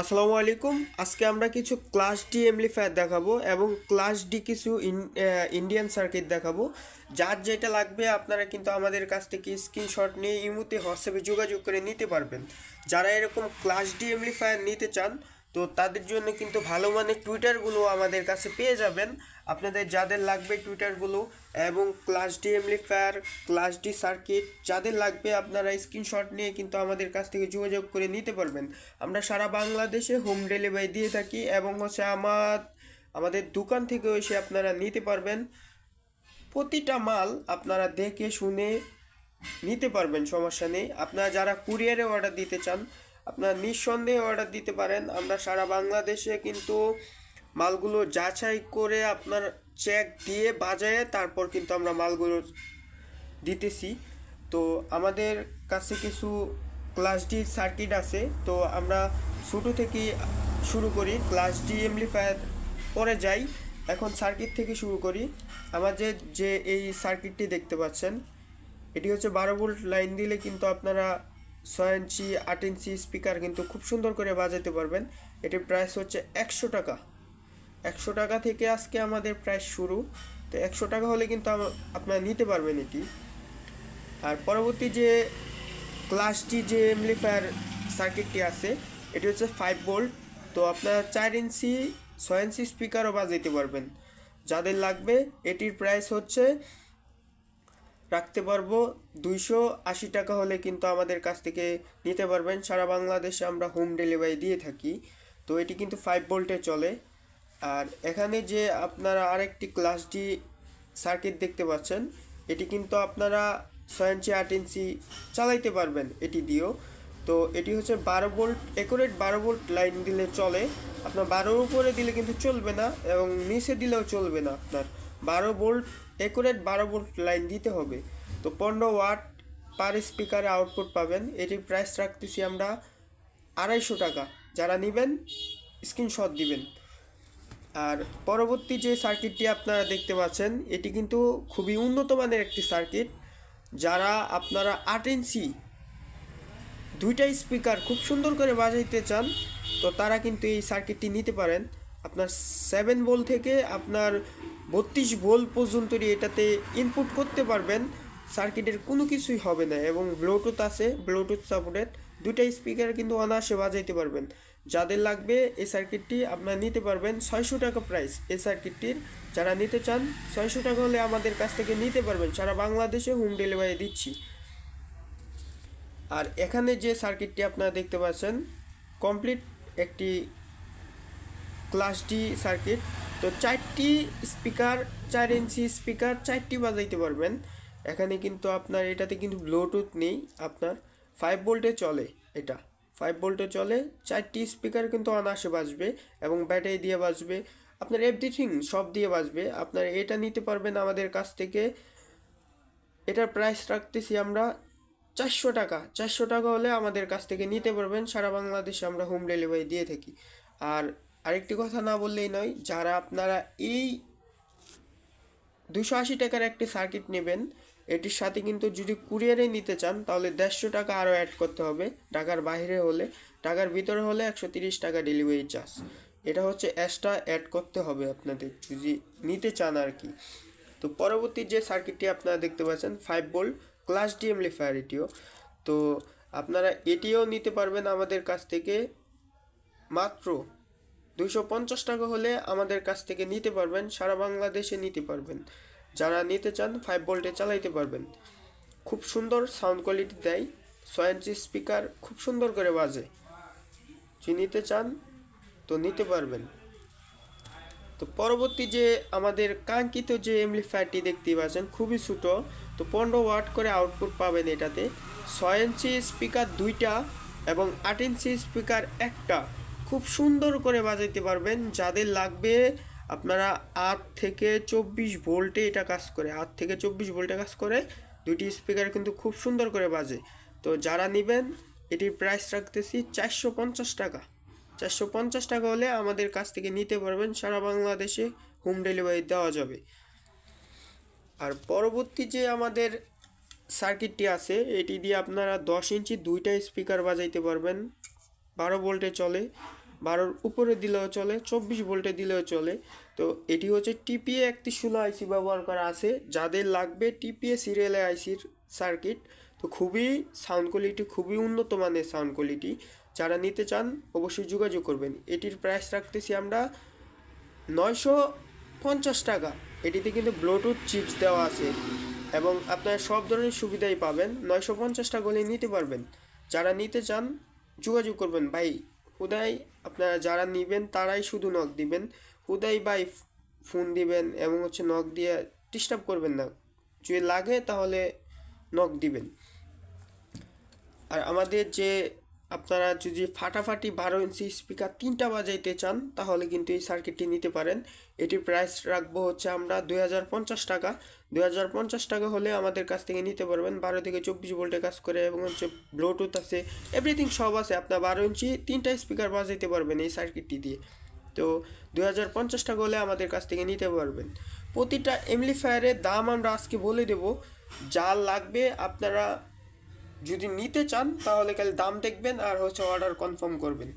আসসালামু আলাইকুম। আজকে আমরা কিছু ক্লাস ডি এমলিফায়ার দেখাবো এবং ক্লাস ডি কিছু ইন্ডিয়ান সার্কিট দেখাবো। যার যেটা লাগবে আপনারা কিন্তু আমাদের কাছ থেকে স্ক্রিনশট নিয়ে ইমুতে হোয়াটসঅ্যাপে যোগাযোগ করে নিতে পারবেন। যারা এরকম ক্লাস ডি এমপ্লিফায়ার নিতে চান তো তাদের জন্য কিন্তু ভালো মানের টুইটারগুলো আমাদের কাছে পেয়ে যাবেন। আপনাদের যাদের লাগবে টুইটারগুলো এবং class D amplifier class D circuit যাদের লাগবে আপনারা স্ক্রিনশট নিয়ে কিন্তু আমাদের কাছ থেকে যোগাযোগ করে নিতে পারবেন। আমরা সারা বাংলাদেশে হোম ডেলিভারি দিয়ে থাকি এবং হচ্ছে আমার, আমাদের দোকান থেকে এসে আপনারা নিতে পারবেন। প্রতিটা মাল আপনারা দেখে শুনে নিতে পারবেন, সমস্যা নেই। আপনারা যারা কুরিয়ারে অর্ডার দিতে চান আপনারা নিঃসন্দেহে অর্ডার দিতে পারেন। আমরা সারা বাংলাদেশে কিন্তু মালগুলো যাচাই করে আপনার চেক দিয়ে বাজায়ে তারপর কিন্তু আমরা মালগুলো দিতেছি। তো আমাদের কাছে কিছু ক্লাস ডি সার্কিট আছে। তো আমরা ছোটো থেকেই শুরু করি। ক্লাস ডি এমপ্লিফায়ার পরে যাই। এখন সার্কিট থেকে শুরু করি। আমাদের যে এই সার্কিটটি দেখতে পাচ্ছেন, এটি হচ্ছে বারো ভোল্ট লাইন দিলে কিন্তু আপনারা ছয় ইঞ্চি, আট ইঞ্চি স্পিকার কিন্তু খুব সুন্দর করে বাজাতে পারবেন। এটির প্রাইস হচ্ছে একশো টাকা। একশো টাকা থেকে আজকে আমাদের প্রাইস শুরু। তো একশো টাকা হলে কিন্তু আপনারা নিতে পারবেন এটি। আর পরবর্তী যে ক্লাসটি যে এমপ্লিফায়ার সার্কিটটি আছে, এটি হচ্ছে ফাইভ ভোল্ট তো আপনারা চার ইঞ্চি, ছয় ইঞ্চি স্পিকারও বাজাইতে পারবেন। যাদের লাগবে, এটির প্রাইস হচ্ছে রাখতে পারব। দুইশো আশি টাকা হলে কিন্তু আমাদের কাছ থেকে নিতে পারবেন। সারা বাংলাদেশে আমরা হোম ডেলিভারি দিয়ে থাকি। তো এটি কিন্তু ফাইভ ভোল্টে চলে। আর এখানে যে আপনারা আরেকটি ক্লাস ডি সার্কিট দেখতে পাচ্ছেন, এটি কিন্তু আপনারা ইঞ্চি, আট ইঞ্চি চালাইতে পারবেন এটি দিয়েও। তো এটি হচ্ছে বারো ভোল্ট একুরেট বারো ভোল্ট লাইন দিলে চলে। আপনার বারোর উপরে দিলে কিন্তু চলবে না এবং নিচে দিলেও চলবে না আপনার। বারো ভোল্ট একুরেট বারো ভোল্ট লাইন দিতে হবে। তো পনেরো ওয়াট পার স্পিকারে আউটপুট পাবেন। এটির প্রাইস রাখতেছি আমরা আড়াইশো টাকা। যারা নেবেন স্ক্রিনশট দিবেন। আর পরবর্তী যে সার্কিটটি আপনারা দেখতে পাচ্ছেন, এটি কিন্তু খুবই উন্নত মানের একটি সার্কিট যারা আপনারা আট ইঞ্চি দুইটা স্পিকার খুব সুন্দর করে বাজাইতে চান, তো তারা কিন্তু এই সার্কিটটি নিতে পারেন। আপনার সেভেন ভোল থেকে আপনার বত্রিশ ভোল পর্যন্ত এটাতে ইনপুট করতে পারবেন। সার্কিটের কোনো কিছুই হবে না এবং ব্লুটুথ আছে ব্লুটুথ সাপোর্টেড দুইটা স্পিকার কিন্তু অনায়াসে বাজাইতে পারবেন। যাদের লাগবে এই সার্কিটটি আপনারা নিতে পারবেন ছয়শো টাকা প্রাইস এই সার্কিটটির যারা নিতে চান, ছয়শো টাকা হলে আমাদের কাছ থেকে নিতে পারবেন। সারা বাংলাদেশে হোম ডেলিভারি দিচ্ছি। আর এখানে যে সার্কিটটি আপনারা দেখতে পাচ্ছেন কমপ্লিট একটি ক্লাস ডি সার্কিট। তো চারটি স্পিকার, চার ইঞ্চি স্পিকার, চারটি বাজাইতে পারবেন। এখানে কিন্তু আপনার, এটাতে কিন্তু ব্লুটুথ নেই আপনার। ফাইভ ভোল্টে চলে এটা। ফাইভ ভোল্টে চলে, চারটি স্পিকার কিন্তু অনায়াসে বাজবে এবং ব্যাটারি দিয়ে বাজবে। আপনার এভরিথিং সব দিয়ে বাজবে। আপনার এটা নিতে পারবেন আমাদের কাছ থেকে। এটার প্রাইস রাখতেছি আমরা চারশো টাকা। চারশো টাকা হলে আমাদের কাছ থেকে নিতে পারবেন। সারা বাংলাদেশে আমরা হোম ডেলিভারি দিয়ে থাকি। আর আরেকটি কথা না বললেই নয়, যারা আপনারা এই দুশো আশি টাকার একটি সার্কিট নেবেন, এটির সাথে কিন্তু যদি কুরিয়ারে নিতে চান, তাহলে দেড়শো টাকা আরও অ্যাড করতে হবে, ঢাকার বাইরে হলে। ঢাকার ভিতরে হলে একশো তিরিশ টাকা ডেলিভারি চার্জ এটা হচ্ছে এক্সট্রা অ্যাড করতে হবে আপনাদের, যদি নিতে চান আর কি। তো পরবর্তী যে সার্কিটটি আপনারা দেখতে পাচ্ছেন five volt class D amplifier এটিও। তো আপনারা এটিও নিতে পারবেন আমাদের কাছ থেকে মাত্র দুশো পঞ্চাশ টাকা হলে আমাদের কাছ থেকে নিতে পারবেন, সারা বাংলাদেশে নিতে পারবেন। যারা নিতে চান ফাইভ ভোল্টে চালাইতে পারবেন। খুব সুন্দর সাউন্ড কোয়ালিটি দেয়, ছয় ইঞ্চি স্পিকার খুব সুন্দর করে বাজে। যদি নিতে চান, তো নিতে পারবেন। তো পরবর্তী যে আমাদের কাঙ্ক্ষিত যে এমপ্লিফায়ারটি দেখতে পাচ্ছেন, খুবই ছোটো, তো পনেরো ওয়াট করে আউটপুট পাবেন এটাতে। ছয় ইঞ্চি স্পিকার দুইটা এবং আট ইঞ্চি স্পিকার একটা। খুব সুন্দর করে বাজাইতে পারবেন। যাদের লাগবে, আপনারা আট থেকে চব্বিশ ভোল্টে এটা কাজ করে, আট থেকে চব্বিশ ভোল্টে কাজ করে, দুইটি স্পিকার কিন্তু খুব সুন্দর করে বাজে। তো যারা নেবেন, এটির প্রাইস রাখতেছি চারশো পঞ্চাশ টাকা। চারশো পঞ্চাশ টাকা হলে আমাদের কাছ থেকে নিতে পারবেন, সারা বাংলাদেশে হোম ডেলিভারি দেওয়া যাবে। আর পরবর্তী যে আমাদের সার্কিটটি আছে, এটি দিয়ে আপনারা দশ ইঞ্চি দুইটা স্পিকার বাজাইতে পারবেন। বারো ভোল্টে চলে। বারোর উপরে দিলেও চলে, চব্বিশ ভোল্টে দিলেও চলে। তো এটি হচ্ছে টিপিএ একটি ষোলো আইসি ব্যবহার করা আছে, যাদের লাগবে টিপিএ সিরিয়ালে আইসির সার্কিট তো খুবই সাউন্ড কোয়ালিটি খুবই উন্নত মানের সাউন্ড কোয়ালিটি যারা নিতে চান, অবশ্যই যোগাযোগ করবেন। এটির প্রাইস রাখতেছি আমরা নয়শো পঞ্চাশ টাকা। এটিতে কিন্তু ব্লুটুথ চিপস দেওয়া আছে এবং আপনার সব ধরনের সুবিধাই পাবেন। নয়শো পঞ্চাশ টাকা হলে নিতে পারবেন। যারা নিতে চান, যোগাযোগ করবেন। ভাই হুদাই আপনারা যারা নেবেন তারাই শুধু নক দিবেন। হুদাই বাই ফোন দিবেন এবং হচ্ছে নক দিয়ে ডিস্টার্ব করবেন না। যদি লাগে তাহলে নক দিবেন। আর আমাদের যে আপনারা যদি ফাটাফাটি বারো ইঞ্চি স্পিকার তিনটা বাজাইতে চান, তাহলে কিন্তু এই সার্কিটটি নিতে পারেন। এটির প্রাইস রাখব হচ্ছে আমরা দুই হাজার পঞ্চাশ টাকা। দুই হাজার পঞ্চাশ টাকা হলে আমাদের কাছ থেকে নিতে পারবেন বারো থেকে চব্বিশ ভোল্টে কাজ করে এবং হচ্ছে ব্লুটুথ আছে এভরিথিং সব আছে। আপনার বারো ইঞ্চি তিনটা স্পিকার বাজাইতে পারবেন এই সার্কিটটি দিয়ে। তো দুই হাজার পঞ্চাশ টাকা হলে আমাদের কাছ থেকে নিতে পারবেন। প্রতিটা এমলিফায়ারের দাম আমরা আজকে বলে দেব। যা লাগবে আপনারা যদি নিতে চান তাহলে খালি দাম দেখবেন আর হচ্ছে অর্ডার কনফার্ম করবেন।